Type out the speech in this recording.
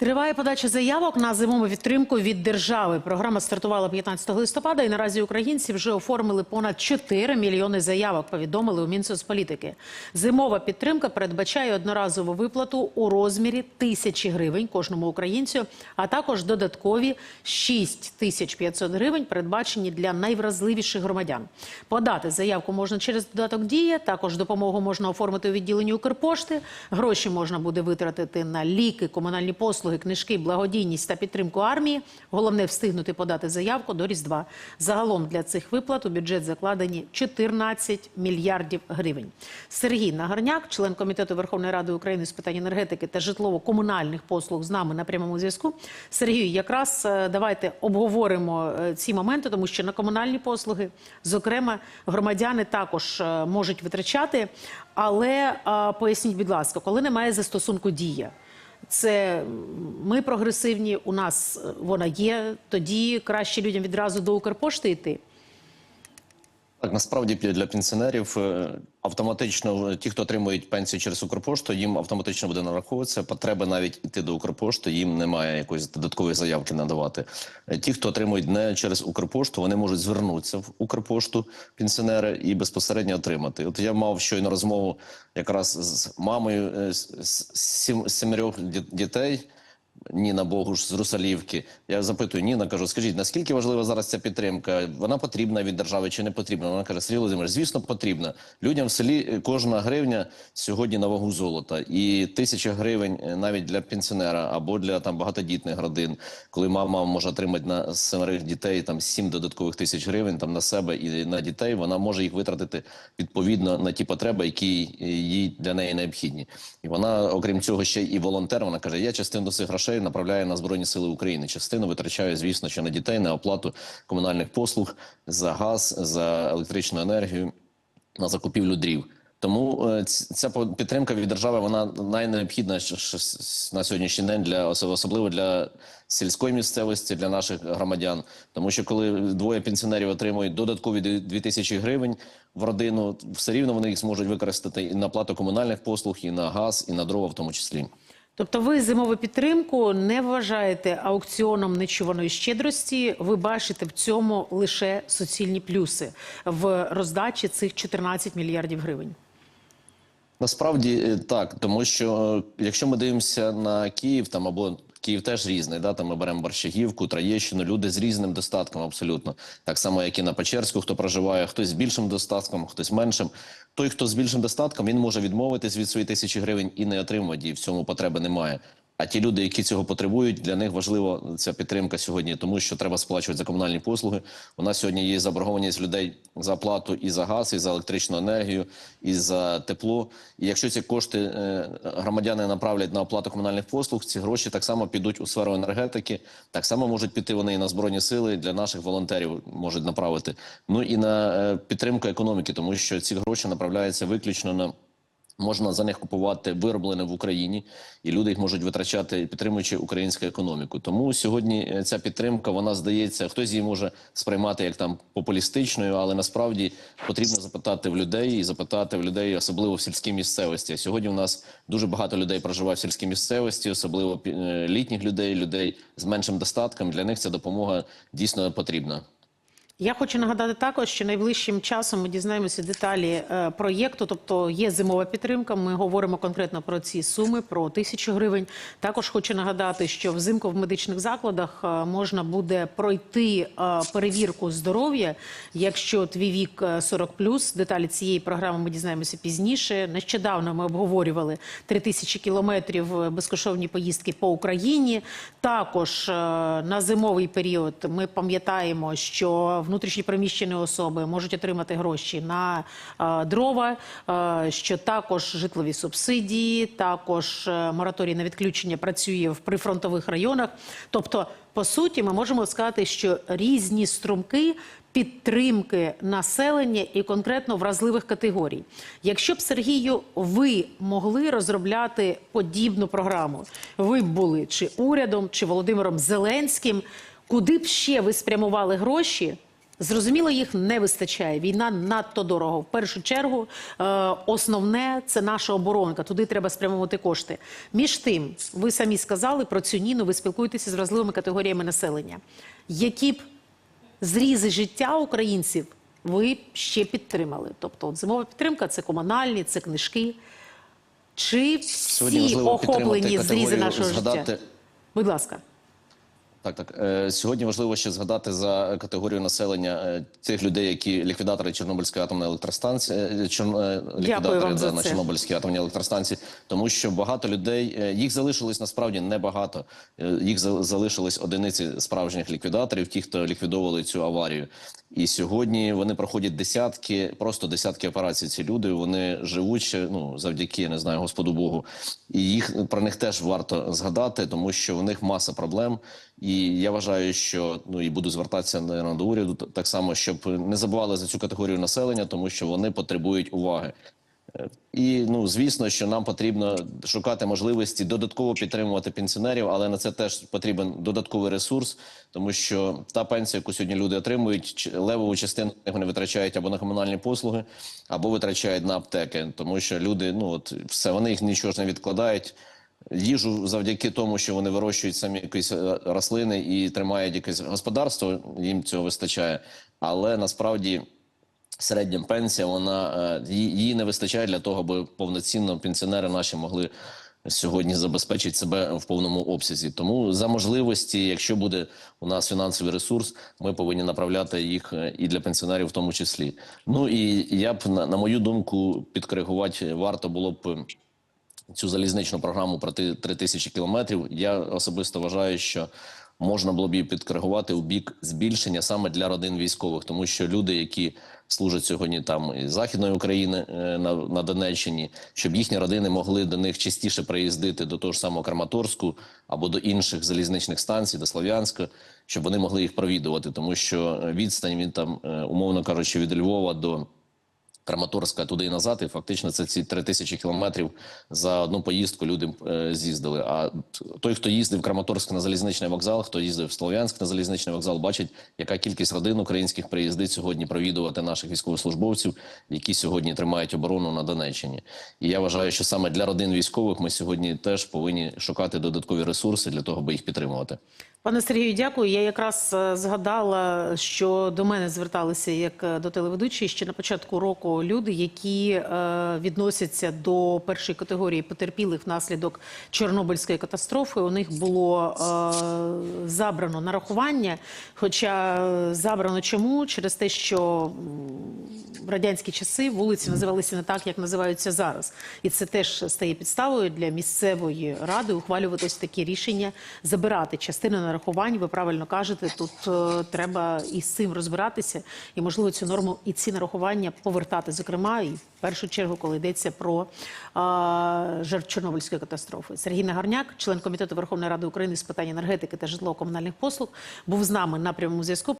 Триває подача заявок на зимову підтримку від держави. Програма стартувала 15 листопада, і наразі українці вже оформили понад 4 мільйони заявок. Повідомили у Мінсоцполітики. Зимова підтримка передбачає одноразову виплату у розмірі тисячі гривень кожному українцю, а також додаткові 6 тисяч 500 гривень, передбачені для найвразливіших громадян. Подати заявку можна через додаток Дія. Також допомогу можна оформити у відділенні Укрпошти. Гроші можна буде витратити на ліки, комунальні послуги, книжки, благодійність та підтримку армії. Головне встигнути подати заявку до Різдва. Загалом для цих виплат у бюджет закладені 14 мільярдів гривень. Сергій Нагарняк, член комітету Верховної Ради України з питань енергетики та житлово-комунальних послуг, з нами на прямому зв'язку. Сергію, якраз е, давайте обговоримо е, ці моменти, тому що на комунальні послуги, зокрема, громадяни також е, можуть витрачати. Але поясніть, будь ласка, коли немає застосунку дія. Це ми прогресивні, у нас е, вона є. Тоді краще людям відразу до Укрпошти йти. Так, насправді для пенсіонерів е, автоматично ті, хто отримують пенсію через Укрпошту, їм автоматично буде нараховуватися. Потреби навіть іти до Укрпошти, їм немає якоїсь додаткової заявки надавати. Е, Ті, хто отримують не через Укрпошту, вони можуть звернутися в Укрпошту пенсіонери і безпосередньо отримати. От я мав щойно розмову якраз з мамою е, з з сім, з дітей. Ніна Богуш з Русалівки. Я запитую Ніна, кажу, скажіть, наскільки важлива зараз ця підтримка? Вона потрібна від держави чи не потрібна? Вона каже, Сергій Володимирович, звісно, потрібна. Людям в селі е, кожна гривня сьогодні на вагу золота. І тисяча гривень е, навіть для пенсіонера або для там багатодітних родин, коли мама може отримати на семерих дітей там сім додаткових тисяч гривень там на себе і на дітей, вона може їх витратити відповідно на ті потреби, які їй для неї необхідні. І вона, окрім цього, ще і волонтер. Вона каже: я частину цих грошей направляю на збройні сили України. Частину витрачаю, звісно, що на дітей, на оплату комунальних послуг за газ, за електричну енергію, на закупівлю дрів. Тому е, ця підтримка від держави вона найнеобхідна на сьогоднішній день для осо- особливо для сільської місцевості, для наших громадян. Тому що коли двоє пенсіонерів отримують додаткові дві- 2 тисячі гривень в родину, все рівно вони їх зможуть використати і на плату комунальних послуг, і на газ, і на дрова, в тому числі. Тобто, ви зимову підтримку не вважаєте аукціоном нечуваної щедрості. Ви бачите в цьому лише суцільні плюси в роздачі цих 14 мільярдів гривень. Насправді е, так, тому що е, якщо ми дивимося на Київ, там або Київ теж різний, да там ми беремо Борщагівку, Троєщину, люди з різним достатком, абсолютно так само, як і на Печерську, хто проживає, хтось з більшим достатком, хтось меншим. Той, хто з більшим достатком, він може відмовитись від своєї тисячі гривень і не отримувати, і в цьому потреби немає. А ті люди, які цього потребують, для них важлива ця підтримка сьогодні, тому що треба сплачувати за комунальні послуги. У нас сьогодні є заборгованість людей за плату і за газ, і за електричну енергію, і за тепло. І якщо ці кошти е, громадяни направлять на оплату комунальних послуг, ці гроші так само підуть у сферу енергетики, так само можуть піти вони і на збройні сили для наших волонтерів можуть направити. Ну і на е, підтримку економіки, тому що ці гроші направляються виключно на. Можна за них купувати вироблене в Україні, і люди їх можуть витрачати, підтримуючи українську економіку. Тому сьогодні е, ця підтримка вона здається, хтось її може сприймати як там популістичною, але насправді потрібно запитати в людей і запитати в людей, особливо в сільській місцевості. Сьогодні у нас дуже багато людей проживає в сільській місцевості, особливо е, літніх людей, людей з меншим достатком. Для них ця допомога дійсно потрібна. Я хочу нагадати також, що найближчим часом ми дізнаємося деталі е, проєкту. Тобто є зимова підтримка. Ми говоримо конкретно про ці суми, про тисячу гривень. Також хочу нагадати, що взимку в медичних закладах е, можна буде пройти е, перевірку здоров'я, якщо твій вік е, 40+. Деталі цієї програми ми дізнаємося пізніше. Нещодавно ми обговорювали 3 тисячі кілометрів безкоштовні поїздки по Україні. Також на зимовий період ми пам'ятаємо, що внутрішні переміщені особи можуть отримати гроші на е, дрова, е, що також житлові субсидії, також е, мораторій на відключення працює в прифронтових районах. Тобто, по суті, ми можемо сказати, що різні струмки підтримки населення і конкретно вразливих категорій. Якщо б Сергію, ви могли розробляти подібну програму, ви б були чи урядом, чи Володимиром Зеленським, куди б ще ви спрямували гроші Зрозуміло, їх не вистачає. Війна надто дорого. В першу чергу, е, основне це наша оборонка. Туди треба спрямовувати кошти. Між тим, ви самі сказали про цю ніну. Ви спілкуєтеся з вразливими категоріями населення. Які б зрізи життя українців ви ще підтримали? Тобто, от зимова підтримка це комунальні, це книжки. Чи всі охоплені зрізи нашого життя? Будь ласка. Так, так. Е, Сьогодні важливо ще згадати за категорію населення е, тих людей, які ліквідатори Чорнобильської атомної електростанції, е, чор- ліквідатори да, на. Чорнобильській атомній електростанції, тому що багато людей їх залишилось насправді небагато. Їх за- залишились одиниці справжніх ліквідаторів, ті, хто ліквідовували цю аварію. І сьогодні вони проходять десятки, просто десятки операцій. Ці люди вони живуть ще, ну завдяки я не знаю Господу Богу. І їх про них теж варто згадати, тому що в них маса проблем. І я вважаю, що ну і буду звертатися наверно, до уряду так само, щоб не забували за цю категорію населення, тому що вони потребують уваги. Е, І ну звісно, що нам потрібно шукати можливості додатково підтримувати пенсіонерів, але на це теж потрібен додатковий ресурс, тому що та пенсія, яку сьогодні люди отримують, левову частину вони витрачають або на комунальні послуги, або витрачають на аптеки, тому що люди, ну от все, вони їх нічого ж не відкладають. Їжу завдяки тому, що вони вирощують самі якісь е, рослини і тримають якесь господарство, їм цього вистачає. Але насправді середня пенсія, вона е, їй не вистачає для того, аби повноцінно пенсіонери наші могли сьогодні забезпечити себе в повному обсязі. Тому за можливості, якщо буде у нас фінансовий ресурс, ми повинні направляти їх е, і для пенсіонерів, в тому числі. Ну і я б на мою думку підкоригувати варто було б цю залізничну програму про 3 тисячі кілометрів. Я особисто вважаю, що можна було б її підкоригувати у бік збільшення саме для родин військових, тому що люди, які служать сьогодні там із західної України е, на, на Донеччині, щоб їхні родини могли до них частіше приїздити до того ж самого Краматорську або до інших залізничних станцій, до Слов'янська, щоб вони могли їх провідувати, тому що е, відстань він там, е, умовно кажучи, від Львова до. Краматорська туди і назад, і фактично це ці три тисячі кілометрів за одну поїздку люди е, з'їздили. А той, хто їздив Краматорськ на залізничний вокзал, хто їздив в Слов'янськ на залізничний вокзал, бачить, яка кількість родин українських приїздить сьогодні провідувати наших військовослужбовців, які сьогодні тримають оборону на Донеччині. І я вважаю, що саме для родин військових ми сьогодні теж повинні шукати додаткові ресурси для того, аби їх підтримувати. Пане Сергію, дякую. Я якраз е, згадала, що до мене зверталися як е, до телеведучої ще на початку року люди, які е, відносяться до першої категорії потерпілих внаслідок Чорнобильської катастрофи. У них було забрано нарахування. Хоча забрано чому? Через те, що в радянські часи вулиці називалися не так, як називаються зараз. І це теж стає підставою для місцевої ради ухвалювати ось такі рішення, забирати частину нарахувань. Ви правильно кажете, тут е, треба із цим розбиратися, і можливо цю норму і ці нарахування повертати, зокрема, і в першу чергу, коли йдеться про е, жертв Чорнобильської катастрофи. Сергій Нагарняк, член комітету Верховної Ради України з питань енергетики та житлово-комунальних послуг, був з нами на прямому зв'язку.